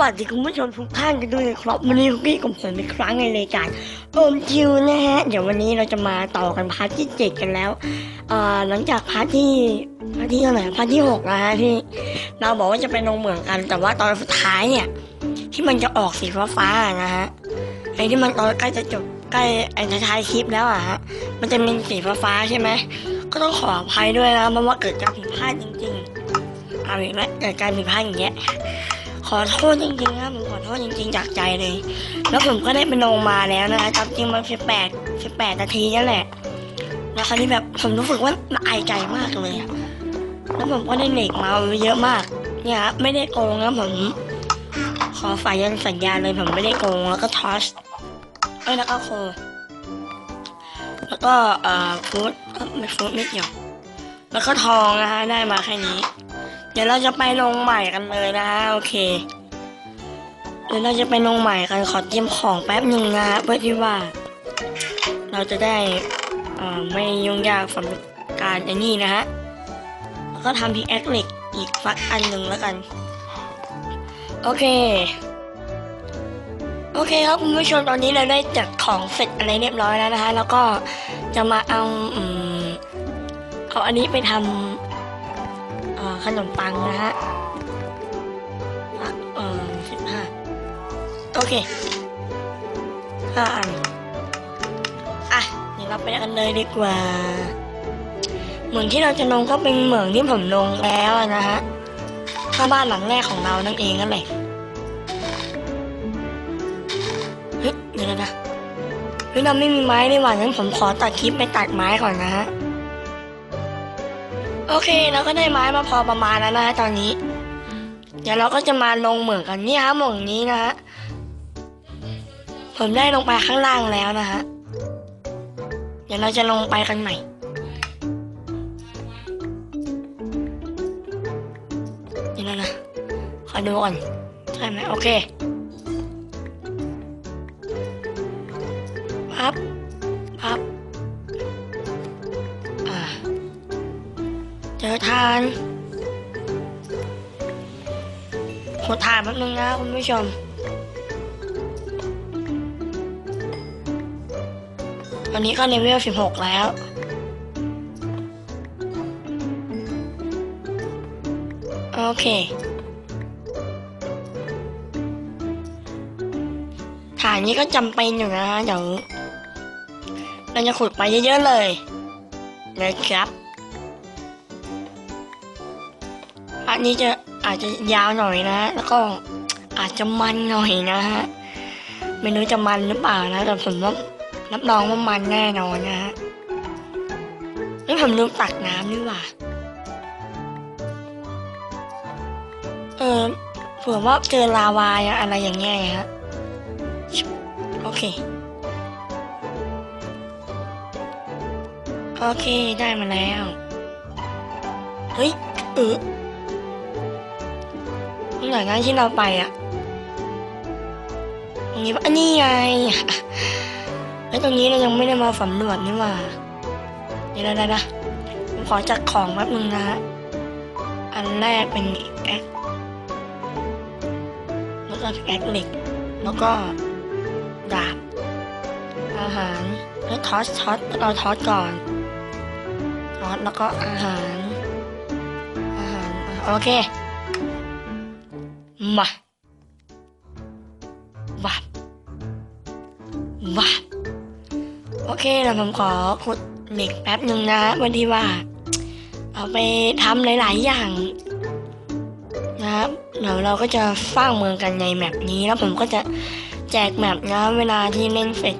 วัสดีคุณผู้ชมทุกท่านกันด้วยนะครับวันนี้คุกกี้กับผมอีกครั้งในรายการโอมจิวนะฮะเดี๋ยววันนี้เราจะมาต่อกันพาร์ทที่เจ็ดกันแล้วเอ่อหลังจากพาร์ทที่พาร์ทที่เท่าไหร่พาร์ทที่หกนะฮะที่เราบอกว่าจะไปลงเหมืองกัน แต่ว่าตอนสุดท้ายเนี่ย ที่มันจะออกสีฟ้าๆนะฮะไอ้ที่มันตอนใกล้จะจบใกล้ไอ้ท้ายคลิปแล้วอะฮะมันจะเป็นสีฟ้าๆใช่ไหมก็ต้องขออภัยด้วยนะเพราะว่าเกิดการผิดพลาดจริงๆเอาอีกแล้วเกิดการผิดพลาดอย่างเงี้ย ขอโทษจริงๆนะผมขอโทษจริง ๆ จากใจเลย แล้วผมก็ได้ไปลงมาแล้วนะจริงมันสิบแปดสิบแปดนาทีนั่นแหละแล้วคราวนี้แบบผมรู้สึกว่าอายใจมากเลยแล้วผมก็ได้เหล็กมาเยอะมาก เนี่ยครับไม่ได้โกงนะผม ขอฝ่ายยันสัญญาเลยผมไม่ได้โกงแล้วก็ทอสเอ้ยแล้วก็โคแล้วก็เอ่อฟูดไม่ฟูดไม่เกี่ยวแล้วก็ทองนะฮะได้มาแค่นี้ เดี๋ยวเราจะไปลงใหม่กันเลยนะฮะโอเค เดี๋ยวเราจะไปลงใหม่กันขอเตรียมของแป๊บหนึ่งนะเพื่อที่ว่า เราจะได้อ่ไม่ยุ่งยากสำหรับการไอ้นี่นะฮะแล้วก็ทำพิกแอคเหล็กอีกฟักอันหนึ่งแล้วกัน โอเค โอเคครับคุณผู้ชมตอนนี้เราได้จัดของเสร็จอะไรเรียบร้อยแล้วนะฮะแล้วก็จะมาเอาอืมเอาอันนี้ไปทำ ขนมปังนะฮะสักเออสิบห้าโอเคห้าอันอะเดี๋ยวเราไปกันเลยดีกว่า เหมืองที่เราจะลงก็เป็นเหมืองที่ผมลงแล้วนะฮะข้าบ้านหลังแรกของเรานั่นเองนั่นแหละเฮ้ยเดี๋ยวนะเฮ้ยเราไม่มีไม้นี่หว่างั้นผมขอตัดคลิปไปตัดไม้ก่อนนะฮะ โอเคเราก็ได้ไม้มาพอประมาณแล้วนะฮะตอนนี้ เดี๋ยวเราก็จะมาลงเหมืองกันนี่ฮะเหมืองนี้นะฮะผมได้ลงไปข้างล่างแล้วนะฮะเดี๋ยวเราจะลงไปกันใหม่เดี๋ยวนะนะขอดูก่อนใช่ไหมโอเคพับพับานขอทานแป๊บนึงนะคุณผู้ชมตอนนี้ก็เลเวลสิบหกแล้ว โอเค ฐานนี้ก็จำเป็นอยู่นะเดี๋ยวเราจะขุดไปเยอะๆเลยนะครับ อันนี้จะอาจจะยาวหน่อยนะ แล้วก็อาจจะมันหน่อยนะฮะไม่รู้จะมันหรือเปล่านะแต่ผมว่ารับรองว่ามันแน่นอนนะฮะนี่ผมลืมตักน้ำนี่หว่าเออเผื่อว่าเจอลาวาอะไรอย่างเงี้ยฮะโอเค โอเคได้มาแล้ว เฮ้ยเออ หน่วยงานที่เราไปอะตรงนี้ปะอันนี้ไงแล้วตรงนี้เรายังไม่ได้มาสำรวจนี่ว่าเดี๋ยวนะนะผมขอจัดของแป๊บนึงนะฮะอันแรกเป็นแอคแล้วก็แอคเหล็ก แล้วก็ดาบอาหารแล้วทอสทอสเราทอสก่อนทอสแล้วก็อาหาร อาหาร โอเค มาวับวับโอเคแล้วผมขอขุดเหล็กแป๊บหนึ่งนะวันที่ว่า เอาไปทำหลาย ๆ อย่างนะครับเดี๋ยวเราก็จะสร้างเมืองกันในแมปนี้แล้วผมก็จะแจกแมปนะเวลาที่เล่นเสร็จ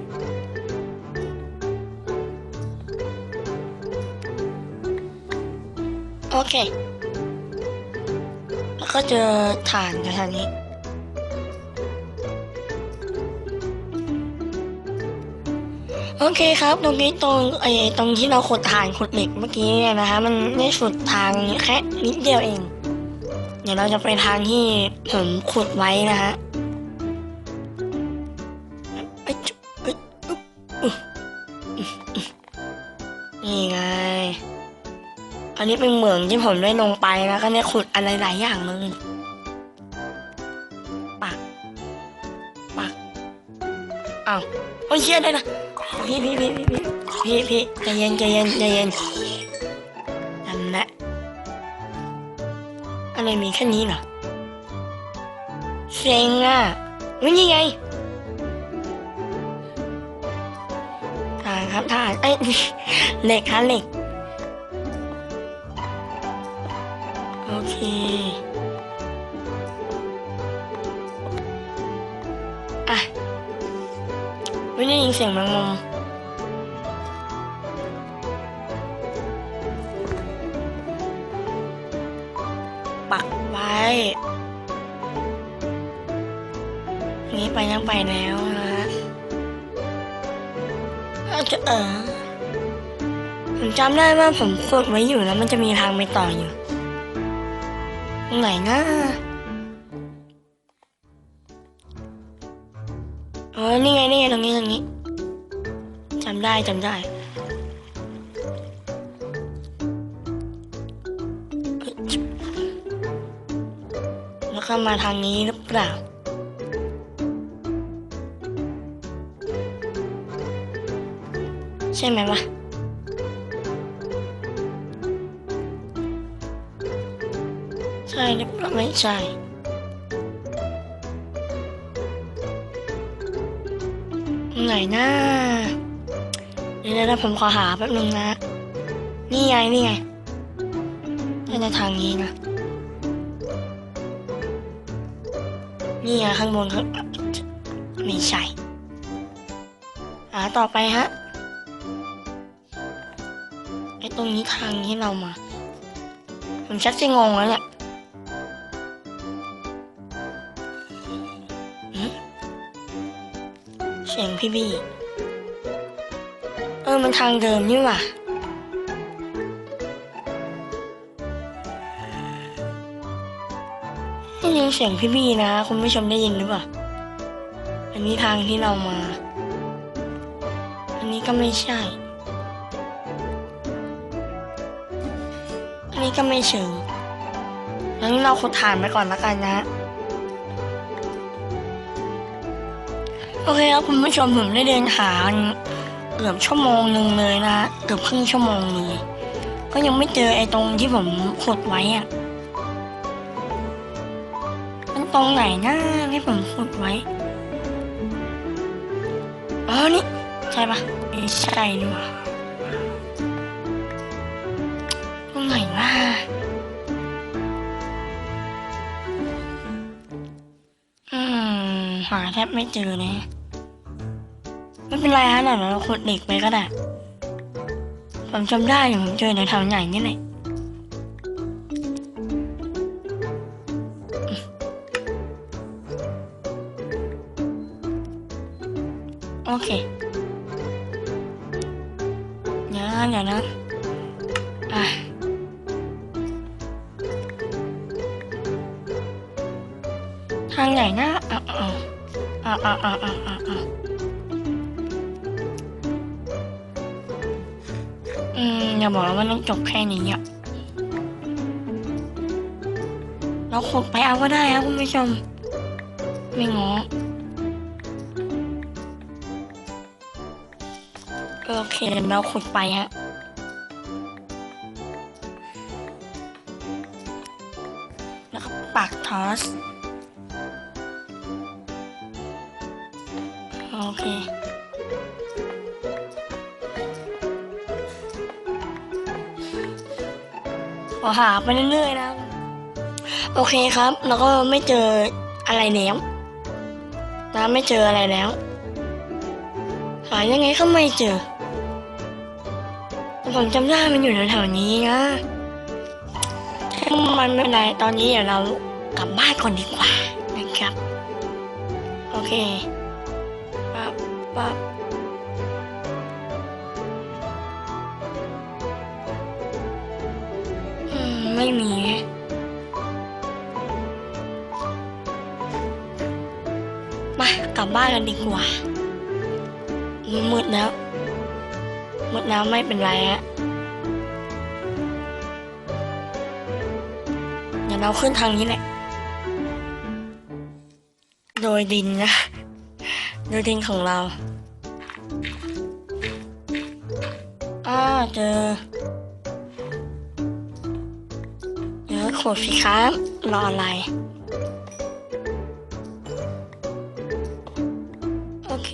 โอเค ก็เจอฐานกันทางนี้ โอเคครับ ตรงนี้ตรงไอ้ตรงที่เราขุดฐานขุดเหล็กเมื่อกี้เนี่ยนะฮะมันได้สุดทางแค่นิดเดียวเอง เดี๋ยวเราจะไปทางที่ผมขุดไว้นะฮะ อันนี้เป็นเหมืองที่ผมได้ลงไปแล้วก็ได้ขุดอะไรหลายอย่างเลยปักปักอ้าวโอ้ยเชี่ยได้นะพี่พี่พี่พี่พี่พี่ใจเย็นใจเย็นใจเย็นทำละอะไรมีแค่นี้เหรอเซ็งอะวิ่งยัไงทางครับทานเอ้ยเหล็กครับเหล็ก เค อะ ไม่ได้ยินเสียงแมงมุมปักไว้นี้ไปยังไปแล้วนะอาจจะเออผมจำได้ว่าผมกดไว้อยู่แล้วมันจะมีทางไปต่ออยู่ ไหนนะเออนี่ไงนี่ไงตรงนี้ตรงนี้จำได้จำได้เอ้ยชิบแล้วก็มาทางนี้หรือเปล่าใช่ไหมวะ ใช่หรือเปล่าไม่ใช่ไหนนะเดี๋ยวนะผมขอหาแป๊บนึงนะ นี่ไง นี่ไงน่จะทางนี้นะ นี่ไงข้างบนข้างไม่ใช่ หาต่อไปฮะ ไอตรงนี้ทางที่เรามา ผมชักจะงงแล้วเนี่ย สียงพี่บี้ เออ มันทางเดิมนี่หว่าได้ยินเสียงพี่บี้นะ คุณผู้ชมได้ยินหรือเปล่า อันนี้ทางที่เรามา อันนี้ก็ไม่ใช่ อันนี้ก็ไม่เชิงงั้นเราขุดฐานไปก่อนละกันนะ โอเคครับคุณผู้ชมผมได้เดินหาเกือบชั่วโมงหนึ่งเลยนะเกือบครึ่งชั่วโมงเลยก็ยังไม่เจอไอ้ตรงที่ผมขุดไว้อะมันตรงไหนนะที่ผมขุดไว้อ๋อนี่ใช่ปะไม่ใช่นี่หว่าตรงไหนวะ หาแทบไม่เจอเลยไม่เป็นไรฮะเดี๋ยเราขุดเหล็กไปก็ได้ผมจำได้อยู่ผมเจอในแถวใหญ่นี่แหละโอเคเดี๋ยวนะเดี๋ยวนะอะทางไหนนะ อ่อ่อ่อ่อ่อืมอย่าบอกว่ามันต้องจบแค่นี้อะเราขุดไปเอาก็ได้ครับคุณผู้ชม ไม่งอโอเคเราขุดไปฮะแล้วก็ปากทอส หาไปเรื่อยๆนะ โอเคครับแล้วก็ไม่เจออะไรแล้วนะไม่เจออะไรแล้ว หายังไงก็ไม่เจอ ผมจำได้มันอยู่แถวๆนี้นะมันไม่เป็นไรตอนนี้เดี๋ยวเรากลับบ้านก่อนดีกว่านะครับ โอเคปั๊บปั๊บ ไม่มี มากลับบ้านกันดีกว่ามืดแล้วมืดแล้วไม่เป็นไรฮะเดี๋ยวเราขึ้นทางนี้แหละ โดยดินนะรูทินของเรา อ้าเจอ ขวดสิครับ รออะไร โอเค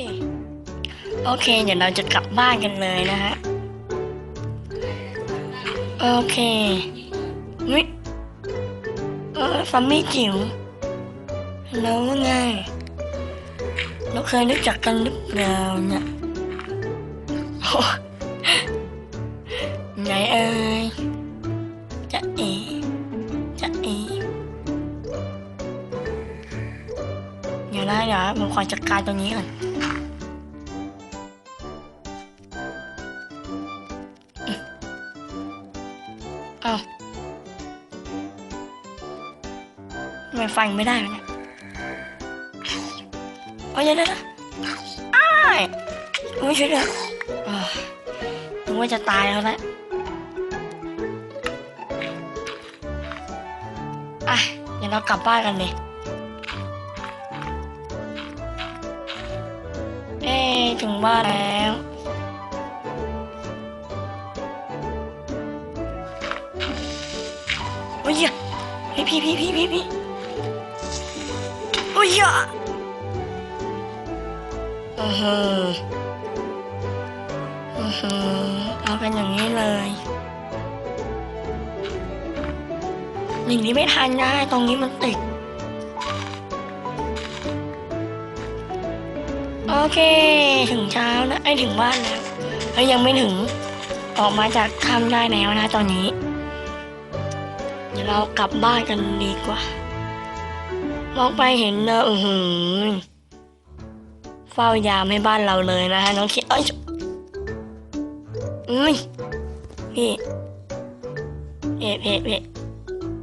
โอเค เดี๋ยวเราจะกลับบ้านกันเลยนะฮะ โอเควิเออซัมมี่จิ๋วแล้วว่าไง เราเคยรู้จักกันหรือเปล่าเนี่ย ดี๋ยวนะเดี๋ยวผมขอจัดการตรงนี้ก่อนเอ้าทำไมฟังไม่ได้วเนี่ยโอ้ยเดี๋ยวเดี๋ยวเดี๋ยวอ้ายไม่ช่วยเลยอ่าถึงว่าจะตายแล้วแหละอะเดี๋ยวเรากลับบ้านกันเลย เอ๊ะถึงบ้านแล้ว โอ้ยอย่าเฮ้ยพี่พี่พี่พี่พี่โอ้ยอือหืออือหือเอากันอย่างนี้เลยหนีนี้ไม่ทันนะตรงนี้มันติด โอเคถึงเช้านะไอถึงบ้านแล้วเฮ้ยยังไม่ถึงออกมาจากถ้ำได้แล้วนะตอนนี้ เดี๋ยวเรากลับบ้านกันดีกว่า มองไปเห็นเนอะอือหือเฝ้ายามให้บ้านเราเลยนะฮะน้องคิดเอ้ยอุ้ยพี่เอ๊ะเอ๊ะเอ๊ะ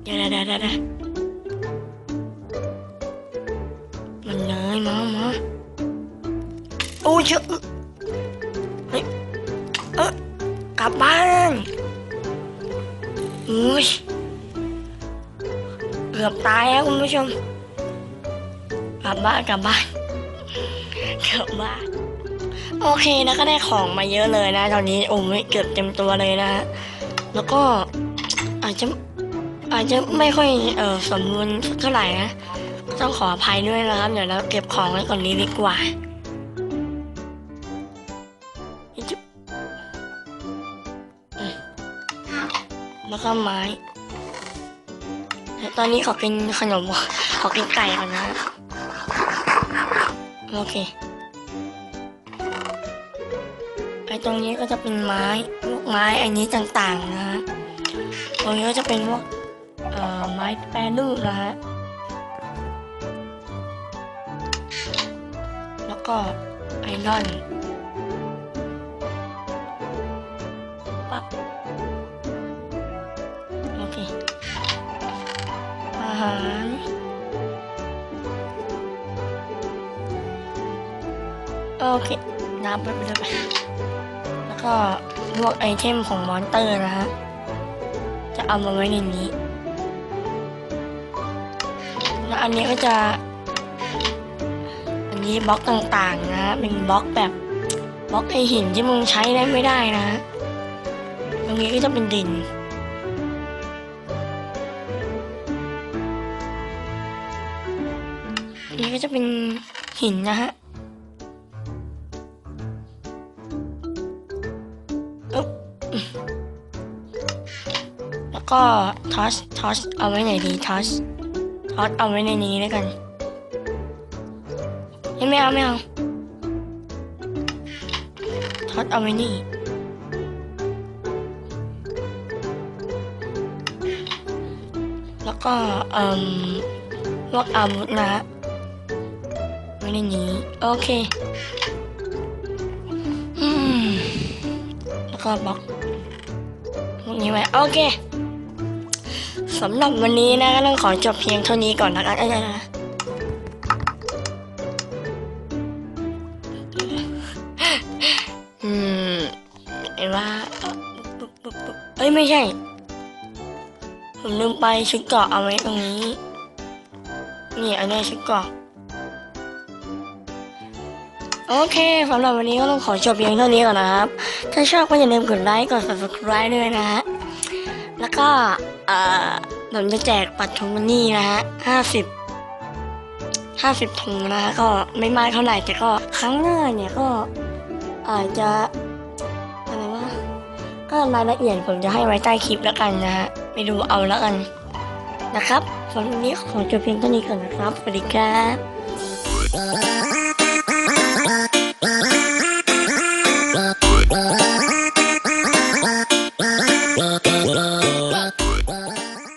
เดี๋ยวเดี๋ยวเดี๋ยว เยอะเออกลับบ้านอุ้ยเกือบตายแล้วคุณผู้ชม กลับบ้านกลับบ้านกลับบ้านโอเคนะก็ได้ของมาเยอะเลยนะ ตอนนี้โอ้ยเกือบเต็มตัวเลยนะฮะแล้วก็อาจจะอาจจะไม่ค่อยเออสมบูรณ์เท่าไหร่นะต้องขออภัยด้วยนะครับ เดี๋ยวเราเก็บของไว้ก่อนนี้ดีกว่า ก็ไม้ตอนนี้ขอกินขนม ขอกินไก่ก่อนนะ โอเค ไอ้ตรงนี้ก็จะเป็นไม้พวกไม้อันนี้ต่างๆนะฮะ ตรงนี้ก็จะเป็นพวกเอ่อไม้แปรรูปนะฮะ แล้วก็ไอรอน โอเคน้ำไปไปเลยแล้วก็พวกไอเทมของมอนเตอร์นะฮะ จะเอามาไว้ในนี้ แล้วอันนี้ก็จะ อันนี้บล็อกต่างๆนะฮะ เป็นบล็อกแบบบล็อกไอหินที่มึงใช้ได้ไม่ได้นะฮะ ตรงนี้ก็จะเป็นดินนี่ก็จะเป็นหินนะฮะ ก็ทอสทอสเอาไว้ไหนดีทอสทอสเอาไว้ในนี้แล้วกันเฮ้ยไม่เอาไม่เอาทอสเอาไว้นี่แล้วก็เอ่มพวกอาวุธนะฮะไว้ในนี้โอเคอืมแล้วก็บล็อกพวกนี้ไว้โอเค สำหรับวันนี้นะก็ต้องขอจบเพียงเท่านี้ก่อนนะครับอาจารย์นะอืมเห็นว่าเอ้ยไม่ใช่ ผมลืมไปชุดเกาะเอาไว้ตรงนี้ นี่อันนี้ชุดเกาะโอเคสำหรับวันนี้ก็ต้องขอจบเพียงเท่านี้ก่อนนะครับ ถ้าชอบก็อย่าลืมกดไลค์ กด subscribe ด้วยนะฮะ แล้วก็ อ่อผมจะแจกปัดทงมันนี่นะฮะห้าสิบห้าสิบถุงนะฮะก็ไม่มากเท่าไหร่แต่ก็ครั้งหน้าเนี่ยก็อาจจะอะไรวะก็รายละเอียดผมจะให้ไว้ใต้คลิปแล้วกันนะฮะไปดูเอาแล้วกันนะครับสำหรับวันนี้ขอจบเพียงเท่านี้ก่อนนะครับสวัสดีครับ